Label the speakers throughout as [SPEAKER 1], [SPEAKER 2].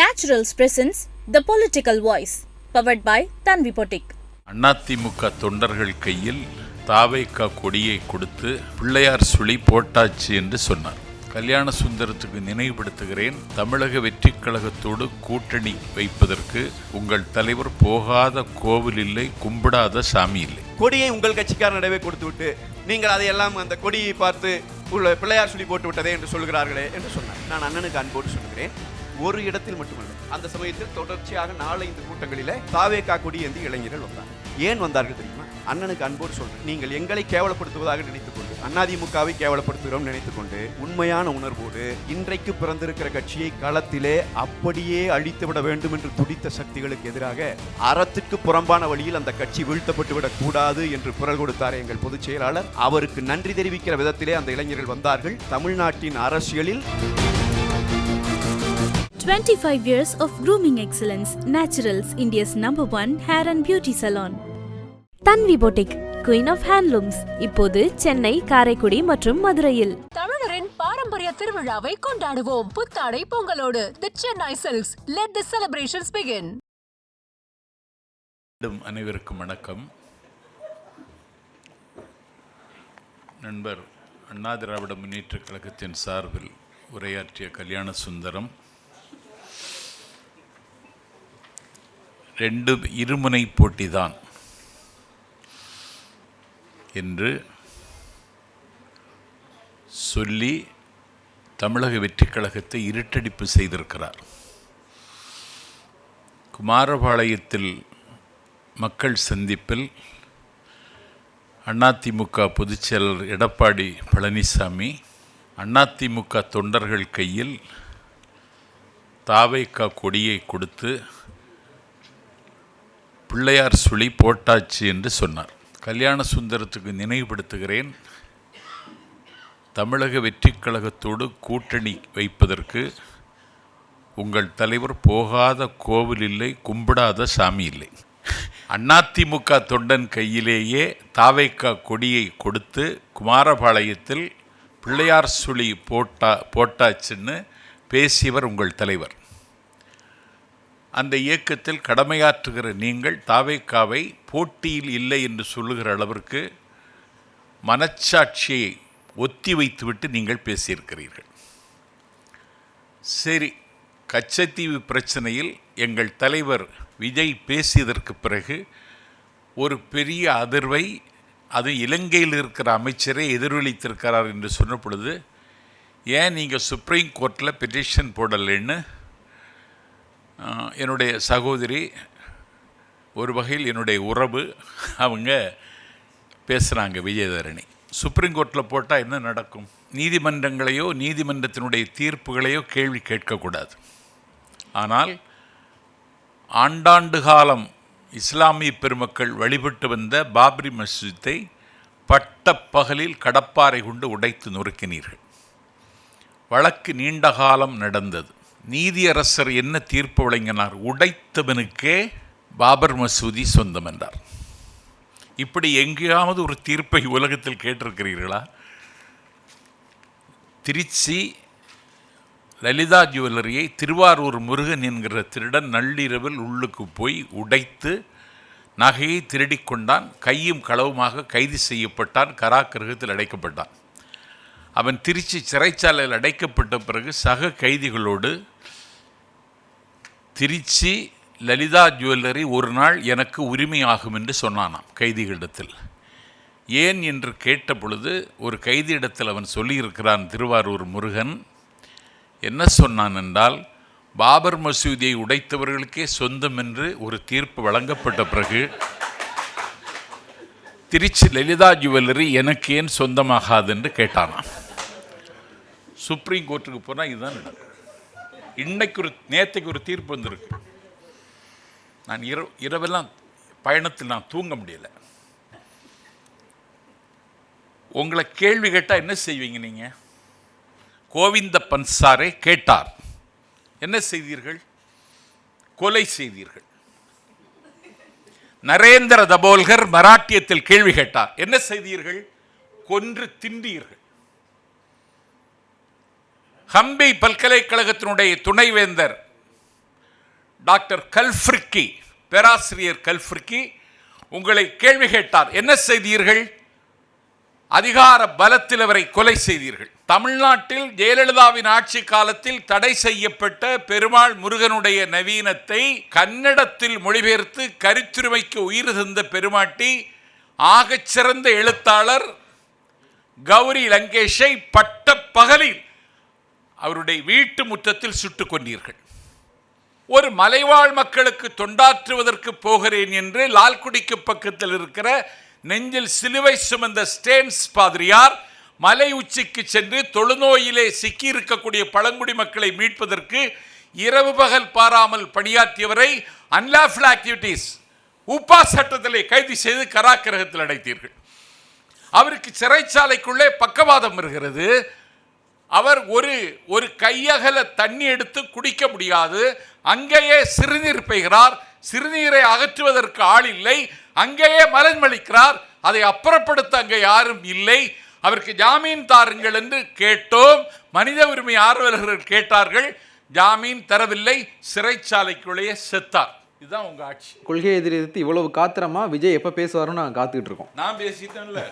[SPEAKER 1] Naturals presents The Political Voice, powered by Tanvi Potik.
[SPEAKER 2] AIADMK தொண்டர்கள் கையில் தாவைக்கா கொடியை கொடுத்து பிள்ளையார் சுழி போட்டாச்சு என்று சொன்னார். கல்யாண சுந்தரத்துக்கு நினைவுபடுத்துகிறேன். தமிழக வெற்றிக் கழகத்தோடு கூட்டணி வைப்பதற்கு உங்கள் தலைவர் போகாத கோவில் இல்லை கும்பிடாத சாமி இல்லை.
[SPEAKER 3] கொடியை உங்கள் கட்சிக்காரனிடவே கொடுத்து விட்டு நீங்கள் அதையெல்லாம் அந்த கொடியை பார்த்து உள்ள பிள்ளையார் சொல்லி போட்டு விட்டதே என்று சொல்கிறார்களே என்று சொன்னார். நான் அண்ணனுக்கு அன்போடு சொல்கிறேன். ஒரு இடத்தில் மட்டுமல்ல அந்த சமயத்தில் தொடர்ச்சியாக நாலஞ்சு கூட்டங்களில் தாவேக்கா கொடி என்று இளைஞர்கள் வந்தார் ஏன் வந்தார்கள் தெரியுமா? அண்ணனுக்கு அன்போடு சொல்றேன். நீங்கள் எங்களை கேவலப்படுத்துவதாக நினைத்துக் கொண்டு அதிமுகவை கேவலப்படுத்துகிறோம் நினைத்துக் கொண்டு உண்மையான உணர்வோடு இன்றைக்கு பிறந்திருக்கிற கட்சியை களத்திலே அப்படியே அழித்து விட வேண்டும் என்று துடித்த சக்திகளுக்கு எதிராக அறத்துக்கு புறம்பான வழியில் அந்த கட்சி வீழ்த்தப்பட்டுவிடக் கூடாது என்று குரல் கொடுத்தார் எங்கள் பொதுச் செயலாளர். அவருக்கு நன்றி தெரிவிக்கிற விதத்திலே அந்த இளைஞர்கள் வந்தார்கள். தமிழ்நாட்டின் அரசியலில்
[SPEAKER 1] 25 years of grooming excellence, Naturals, India's number one hair and beauty salon.
[SPEAKER 4] Tanvi boutique queen of handlooms இப்போது சென்னை காரைக்குடி மற்றும் மதுரையில்.
[SPEAKER 5] தமிழரின் பாரம்பரிய திருவிழாவை கொண்டாடுவோம். புத்தாடை பொங்கலோடு the Chennai silks let the celebrations begin
[SPEAKER 2] அனைவருக்கும் வணக்கம். நண்பர் அண்ணா திராவிட முன்னேற்றக் கழகத்தின் சார்பில் உரையாற்றிய கல்யாண சுந்தரம் ரெண்டு இருமுனை போட்டிதான் என்று சொல்லி தமிழக வெற்றிக் கழகத்தை இருட்டடிப்பு செய்திருக்கிறார். குமாரபாளையத்தில் மக்கள் சந்திப்பில் அதிமுக பொதுச்செயலர் எடப்பாடி பழனிசாமி அதிமுக தொண்டர்கள் கையில் தாவைக்கா கொடியை கொடுத்து பிள்ளையார் சுழி போட்டாச்சு என்று சொன்னார். கல்யாண சுந்தரத்துக்கு நினைவுபடுத்துகிறேன். தமிழக வெற்றிக் கழகத்தோடு கூட்டணி வைப்பதற்கு உங்கள் தலைவர் போகாத கோவில் இல்லை கும்பிடாத சாமி இல்லை. அதிமுக தொண்டன் கையிலேயே தாவைக்கா கொடியை கொடுத்து குமாரபாளையத்தில் பிள்ளையார் சுழி போட்டா போட்டாச்சுன்னு பேசியவர் உங்கள் தலைவர். அந்த இயக்கத்தில் கடமையாற்றுகிற நீங்கள் தாவேக்காவை போட்டியில் இல்லை என்று சொல்லுகிற அளவிற்கு மனச்சாட்சியை ஒத்தி வைத்துவிட்டு நீங்கள் பேசியிருக்கிறீர்கள். சரி கச்சத்தீவு பிரச்சனையில் எங்கள் தலைவர் விஜய் பேசியதற்கு பிறகு ஒரு பெரிய அதிர்வை அது இலங்கையில் இருக்கிற அமைச்சரே எதிரொலித்திருக்கிறார் என்று சொன்ன பொழுது ஏன் நீங்கள் சுப்ரீம் கோர்ட்டில் பெட்டிஷன் போடலைன்னு? என்னுடைய சகோதரி ஒரு வகையில் என்னுடைய உறவு அவங்க பேசுகிறாங்க விஜயதரணி. சுப்ரீம் கோர்ட்டில் போட்டால் என்ன நடக்கும்? நீதிமன்றங்களையோ நீதிமன்றத்தினுடைய தீர்ப்புகளையோ கேள்வி கேட்கக்கூடாது. ஆனால் ஆண்டாண்டு காலம் இஸ்லாமிய பெருமக்கள் வழிபட்டு வந்த பாப்ரி மஸ்ஜித்தை பட்டப்பகலில் கடப்பாரை கொண்டு உடைத்து நொறுக்கினீர்கள். வழக்கு நீண்ட காலம் நடந்தது. நீதியரசர் என்ன தீர்ப்பு வழங்கினார்? உடைத்தவனுக்கே பாபர் மசூதி சொந்தம் என்றார். இப்படி எங்கேயாவது ஒரு தீர்ப்பை உலகத்தில் கேட்டிருக்கிறீர்களா? திருச்சி லலிதா ஜுவல்லரியை திருவாரூர் முருகன் என்கிற திருடன் நள்ளிரவில் உள்ளுக்கு போய் உடைத்து நகையை திருடிக்கொண்டான் கையும் களவுமாக கைது செய்யப்பட்டான். கராக்கிரகத்தில் அடைக்கப்பட்டான். அவன் திருச்சி சிறைச்சாலையில் அடைக்கப்பட்ட பிறகு சக கைதிகளோடு திருச்சி லலிதா ஜுவல்லரி ஒரு நாள் எனக்கு உரிமையாகும் என்று சொன்னானாம் கைதிகளிடத்தில். ஏன் என்று கேட்ட பொழுது ஒரு கைதியிடத்தில் அவன் சொல்லியிருக்கிறான் திருவாரூர் முருகன் என்ன சொன்னான் என்றால் பாபர் மசூதியை உடைத்தவர்களுக்கே சொந்தம் என்று ஒரு தீர்ப்பு வழங்கப்பட்ட பிறகு திருச்சி லலிதா ஜுவல்லரி எனக்கு ஏன் சொந்தமாகாது? என்று கேட்டானாம். சுப்ரீம் கோர்ட்டுக்கு போனால் இதுதான் நடக்கும். இன்னைக்கு ஒரு நேற்றுக்கு ஒரு தீர்ப்பு வந்திருக்கு. நான் இரவு இரவெல்லாம் பயணத்தில் நான் தூங்க முடியல. உங்களை கேள்வி கேட்டால் என்ன செய்வீங்க நீங்கள் கோவிந்த பன்சாரே கேட்டார். என்ன செய்தீர்கள்? கொலை செய்தீர்கள். நரேந்திர தபோல்கர் மராட்டியத்தில் கேள்வி கேட்டார். என்ன செய்தீர்கள்? கொன்று திண்டீர்கள். ஹம்பி பல்கலைக்கழகத்தினுடைய துணைவேந்தர் டாக்டர் கல்ஃப்ரிக்கி பேராசிரியர் கல்ஃப்ரிக்கி உங்களை கேள்வி கேட்டார். என்ன செய்தீர்கள்? அதிகார பலத்தில் அவரை கொலை செய்தீர்கள். தமிழ்நாட்டில் ஜெயலலிதாவின் ஆட்சி காலத்தில் தடை செய்யப்பட்ட பெருமாள் முருகனுடைய நவீனத்தை கன்னடத்தில் மொழிபெயர்த்து கருத்துரிமைக்கு உயிர் தந்த பெருமாட்டி ஆகச்சிறந்த எழுத்தாளர் கௌரி லங்கேஷை பட்ட பகலில் அவருடைய வீட்டு முற்றத்தில் சுட்டுக் கொண்டீர்கள் ஒரு மலைவாழ் மக்களுக்கு தொண்டாற்றுவதற்கு போகிறேன் என்று லால்குடிக்கு பக்கத்தில் இருக்கிற நெஞ்சில் சிலுவை சுமந்த ஸ்டேன்ஸ் பாதிரியார் மலை உச்சிக்கு சென்று தொழுநோயிலே சிக்கி இருக்கக்கூடிய பழங்குடி மக்களை மீட்பதற்கு இரவு பகல் பாராமல் பணியாற்றியவரை அன்லாஃபுல் ஆக்டிவிட்டீஸ் உப்பா சட்டத்திலே கைது செய்து கராக்கிரகத்தில் அடைத்தீர்கள். அவருக்கு சிறைச்சாலைக்குள்ளே பக்கவாதம் வருகிறது. அவர் ஒரு ஒரு கையகல தண்ணி எடுத்து குடிக்க முடியாது. அங்கேயே சிறுநீர் பெய்கிறார். சிறுநீரை அகற்றுவதற்கு ஆள் இல்லை. அங்கேயே மலன்மளிக்கிறார் அதை அப்புறப்படுத்த அங்கே யாரும் இல்லை. அவருக்கு ஜாமீன் தாருங்கள் என்று கேட்டோம். மனித உரிமை ஆர்வலர்கள் கேட்டார்கள். ஜாமீன் தரவில்லை. சிறைச்சாலைக்குள்ளேயே செத்தார். இதுதான் உங்க ஆட்சி.
[SPEAKER 6] கொள்கையை எதிர்த்து இவ்வளவு காத்திரமா விஜய் எப்ப பேசுவாருன்னு நாங்கள் காத்துக்கிட்டு இருக்கோம்.
[SPEAKER 2] நான் பேசிட்டேன்ல.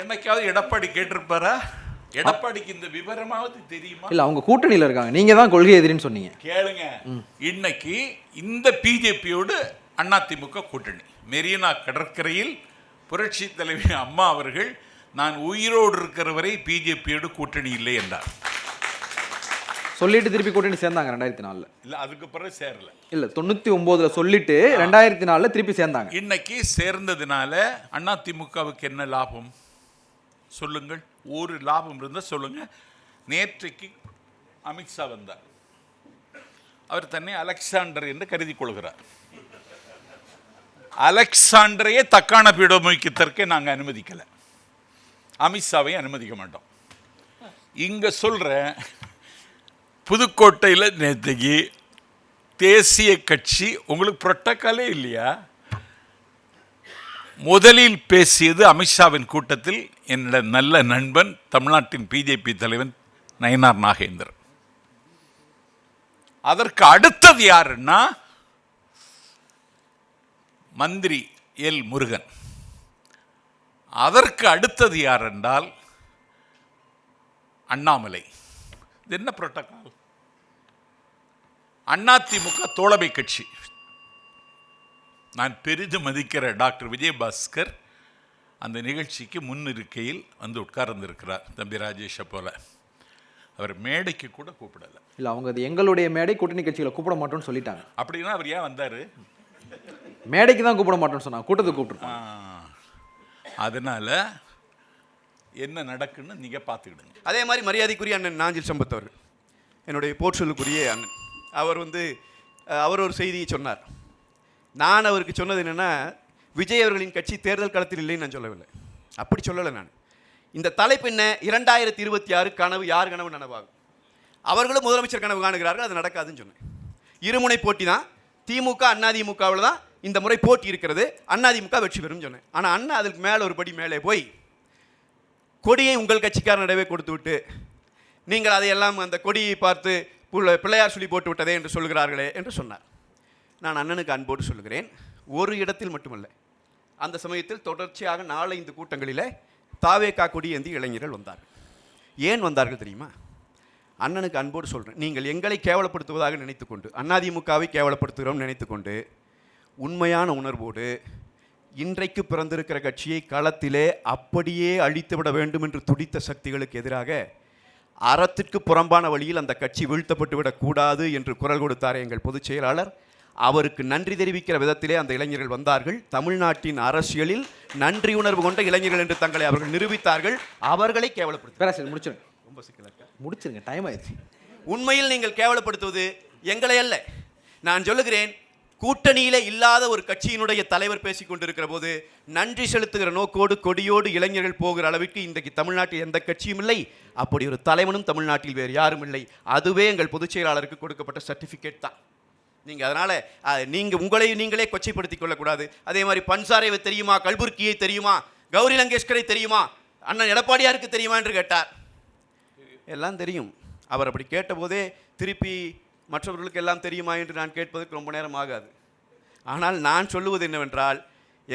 [SPEAKER 2] என்னைக்காவது எடப்பாடி கேட்டிருப்பாரா? எடப்பாடிக்கு இந்த விவரமாவது தெரியுமா?
[SPEAKER 6] இல்ல அவங்க கூட்டணியில இருக்காங்க. நீங்க தான் கொள்கை எதிரின்னு சொன்னீங்க.
[SPEAKER 2] கேளுங்க. இன்னைக்கு இந்த பிஜேபியோடு அதிமுக கூட்டணி. மெரினா கடற்கரையில் புரட்சி தலைவி அம்மா அவர்கள் நான் உயிரோடு இருக்கிற வரை பிஜேபியோடு கூட்டணி இல்லை என்றார்.
[SPEAKER 6] சொல்லிட்டு திருப்பி கூட்டணி சேர்ந்தாங்க ரெண்டாயிரத்தி நாலுல.
[SPEAKER 2] இல்ல அதுக்கு பிறகு சேரல.
[SPEAKER 6] இல்ல தொண்ணூத்தி ஒன்பதுல சொல்லிட்டு ரெண்டாயிரத்தி நாலுல திருப்பி சேர்ந்தாங்க.
[SPEAKER 2] இன்னைக்கு சேர்ந்ததுனால அதிமுகவுக்கு என்ன லாபம்? சொல்லுங்கள். ஒரு லாபம் இருந்தால் சொல்லுங்க. நேற்றைக்கு அமித்ஷா வந்தார். அவர் தன்னை அலெக்சாண்டர் என்று கருதி கொள்கிறார். அலெக்சாண்டரையே தக்கான பீடமிக்கத்திற்கே நாங்கள் அனுமதிக்கலை. அமித்ஷாவை அனுமதிக்க மாட்டோம். இங்கே சொல்கிற புதுக்கோட்டையில் நேற்றுக்கு தேசிய கட்சி உங்களுக்கு புரோட்டோக்காலே இல்லையா? முதலில் பேசியது அமித்ஷாவின் கூட்டத்தில் என்னோட நல்ல நண்பன் தமிழ்நாட்டின் பிஜேபி தலைவன் நயனார் நாகேந்திரன். அதற்கு அடுத்தது யாருன்னா மந்திரி எல் முருகன். அதற்கு அடுத்தது யார் என்றால் அண்ணாமலை. இது என்ன புரோட்டோக்கால் அதிமுக தோழமை கட்சி. நான் பெரிதும் மதிக்கிற டாக்டர் விஜயபாஸ்கர் அந்த நிகழ்ச்சிக்கு முன்னிருக்கையில் வந்து உட்கார்ந்திருக்கிறார் தம்பி ராஜேஷை போல. அவர் மேடைக்கு கூட கூப்பிடல.
[SPEAKER 6] இல்ல அவங்க அது எங்களுடைய மேடை கூட்டணி கட்சிகளை கூப்பிட மாட்டோம்னு சொல்லிட்டாங்க.
[SPEAKER 2] அப்படின்னா அவர் ஏன் வந்தார்?
[SPEAKER 6] மேடைக்கு தான் கூப்பிட மாட்டோம்னு சொன்னாங்க. கூட்டத்துக்கு கூப்பிட்டுருக்கோம்
[SPEAKER 2] அதனால என்ன நடக்குன்னு நீங்க பார்த்துக்கிடுங்க.
[SPEAKER 3] அதே மாதிரி மரியாதைக்குரிய அண்ணன் நாஞ்சில் சம்பத் அவர்கள் என்னுடைய போற்றலுக்குரிய அண்ணன். அவர் வந்து அவர் ஒரு செய்தியை சொன்னார். நான் அவருக்கு சொன்னது என்னென்னா விஜய் அவர்களின் கட்சி தேர்தல் களத்தில் இல்லைன்னு நான் சொல்லவில்லை. அப்படி சொல்லலை நான். இந்த தலைப்பு என்ன? இரண்டாயிரத்தி இருபத்தி ஆறு கனவு யார் கனவு? நனவாகும் அவர்களும் முதலமைச்சர் கனவு காணுகிறார்கள் அது நடக்காதுன்னு சொன்னேன். இருமுனை போட்டி தான். திமுக அதிமுகவில் தான் இந்த முறை போட்டி இருக்கிறது. அதிமுக வெற்றி பெறும் சொன்னேன். ஆனால் அண்ணா அதுக்கு மேலே ஒரு படி மேலே போய் கொடியை உங்கள் கட்சிக்காரனிடவே கொடுத்து விட்டு நீங்கள் அதையெல்லாம் அந்த கொடியை பார்த்து புள்ள- பிள்ளையார் சொல்லி போட்டு விட்டதே என்று சொல்கிறார்களே என்று சொன்னார். நான் அண்ணனுக்கு அன்போடு சொல்லுகிறேன். ஒரு இடத்தில் மட்டுமல்ல. அந்த சமயத்தில் தொடர்ச்சியாக நாலைந்து கூட்டங்களிலே தாவேக்கா கொடி ஏந்தி இளைஞர்கள் வந்தார் ஏன் வந்தார்கள் தெரியுமா? அண்ணனுக்கு அன்போடு சொல்கிறேன் நீங்கள் எங்களை கேவலப்படுத்துவதாக நினைத்துக்கொண்டு அதிமுகவை கேவலப்படுத்துகிறோம் நினைத்துக்கொண்டு உண்மையான உணர்வோடு இன்றைக்கு பிறந்திருக்கிற கட்சியை களத்திலே அப்படியே அழித்துவிட வேண்டும் என்று துடித்த சக்திகளுக்கு எதிராக அறத்திற்கு புறம்பான வழியில் அந்த கட்சி வீழ்த்தப்பட்டு விடக்கூடாது என்று குரல் கொடுத்தார் எங்கள் பொதுச் செயலாளர். அவருக்கு நன்றி தெரிவிக்கிற விதத்திலே அந்த இளைஞர்கள் வந்தார்கள். தமிழ்நாட்டின் அரசியலில் நன்றி உணர்வு கொண்ட இளைஞர்கள் என்று தங்களை அவர்கள் நிரூபித்தார்கள். அவர்களை கேவலப்படுத்த
[SPEAKER 6] பேராசிரியர் முடிச்சிருங்க.
[SPEAKER 3] ரொம்ப சிக்கலா இருக்கா?
[SPEAKER 6] முடிச்சிருங்க டைம் ஆயிடுச்சு.
[SPEAKER 3] உண்மையில் நீங்கள் கேவலப்படுத்துவது எங்களை அல்ல. நான் சொல்லுகிறேன் கூட்டணியிலே இல்லாத ஒரு கட்சியினுடைய தலைவர் பேசிக் கொண்டிருக்கிற போது நன்றி செலுத்துகிற நோக்கோடு கொடியோடு இளைஞர்கள் போகிற அளவிற்கு இன்றைக்கு தமிழ்நாட்டில் எந்த கட்சியும் இல்லை. அப்படி ஒரு தலைவனும் தமிழ்நாட்டில் வேறு யாரும் இல்லை. அதுவே எங்கள் பொதுச் செயலாளருக்கு கொடுக்கப்பட்ட சர்டிஃபிகேட் தான். நீங்கள் அதனால் நீங்கள் உங்களையும் நீங்களே கொச்சைப்படுத்திக் கொள்ளக்கூடாது. அதே மாதிரி பன்சாரை தெரியுமா? கல்புர்கியை தெரியுமா? கௌரி லங்கேஷ்கரை தெரியுமா? அண்ணன் எடப்பாடியாருக்கு தெரியுமா என்று கேட்டார். எல்லாம் தெரியும். அவர் அப்படி கேட்டபோதே திருப்பி மற்றவர்களுக்கு எல்லாம் தெரியுமா என்று நான் கேட்பதற்கு ரொம்ப நேரம் ஆகாது. ஆனால் நான் சொல்லுவது என்னவென்றால்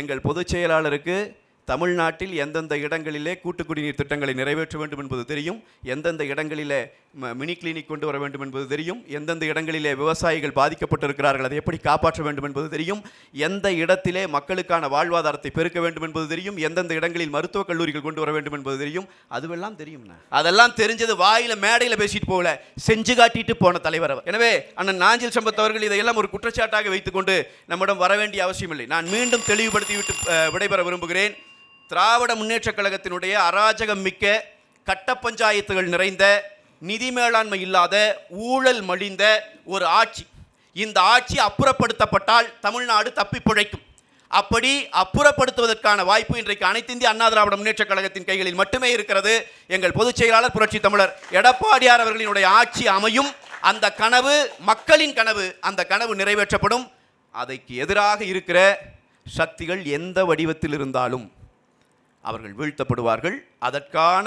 [SPEAKER 3] எங்கள் பொதுச் செயலாளருக்கு தமிழ்நாட்டில் எந்தெந்த இடங்களிலே கூட்டு குடிநீர் திட்டங்களை நிறைவேற்ற வேண்டும் என்பது தெரியும் எந்தெந்த இடங்களிலே ம- மினி கிளினிக் கொண்டு வர வேண்டும் என்பது தெரியும் எந்தெந்த இடங்களிலே விவசாயிகள் பாதிக்கப்பட்டிருக்கிறார்கள் அதை எப்படி காப்பாற்ற வேண்டும் என்பது தெரியும் எந்த இடத்திலே மக்களுக்கான வாழ்வாதாரத்தை பெருக்க வேண்டும் என்பது தெரியும் எந்தெந்த இடங்களில் மருத்துவக் கல்லூரிகள் கொண்டு வர வேண்டும் என்பது தெரியும் அதுவெல்லாம் தெரியும்ண்ணா. அதெல்லாம் தெரிஞ்சது வாயில மேடையில் பேசிட்டு போகல செஞ்சு காட்டிட்டு போன தலைவர் எனவே அண்ணன் நாஞ்சில் சம்பத் அவர்கள் இதையெல்லாம் ஒரு குற்றச்சாட்டாக வைத்துக்கொண்டு நம்மிடம் வர வேண்டிய அவசியமில்லை. நான் மீண்டும் தெளிவுபடுத்தி விட்டு விடைபெற விரும்புகிறேன். திராவிட முன்னேற்றக் கழகத்தினுடைய அராஜகம் மிக்க கட்ட பஞ்சாயத்துகள் நிறைந்த நிதி மேலாண்மை இல்லாத ஊழல் மலிந்த ஒரு ஆட்சி. இந்த ஆட்சி அப்புறப்படுத்தப்பட்டால் தமிழ்நாடு தப்பி பிழைக்கும். அப்படி அப்புறப்படுத்துவதற்கான வாய்ப்பு இன்றைக்கு அனைத்து இந்திய அண்ணா திராவிட முன்னேற்றக் கழகத்தின் கைகளில் மட்டுமே இருக்கிறது. எங்கள் பொதுச் செயலாளர் புரட்சி தமிழர் எடப்பாடியார் அவர்களினுடைய ஆட்சி அமையும். அந்த கனவு மக்களின் கனவு அந்த கனவு நிறைவேற்றப்படும். அதைக்கு எதிராக இருக்கிற சக்திகள் எந்த வடிவத்தில் இருந்தாலும் அவர்கள் வீழ்த்தப்படுவார்கள் அதற்கான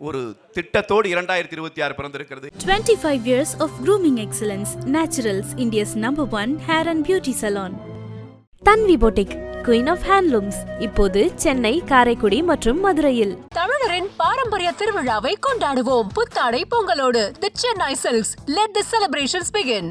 [SPEAKER 3] ஒரு திட்டத்தோடு இரண்டாயிரத்தி இருபத்தி ஆறு பிறந்திருக்கிறது
[SPEAKER 1] 25 years of grooming excellence. Naturals, India's number one hair and beauty salon.
[SPEAKER 4] Tanvi boutique queen of handlooms இப்போது சென்னை காரைக்குடி மற்றும் மதுரையில்
[SPEAKER 5] தமிழரின் பாரம்பரிய திருவிழாவை கொண்டாடுவோம் புத்தாடை பொங்கலோடு the Chennai silks let the celebrations begin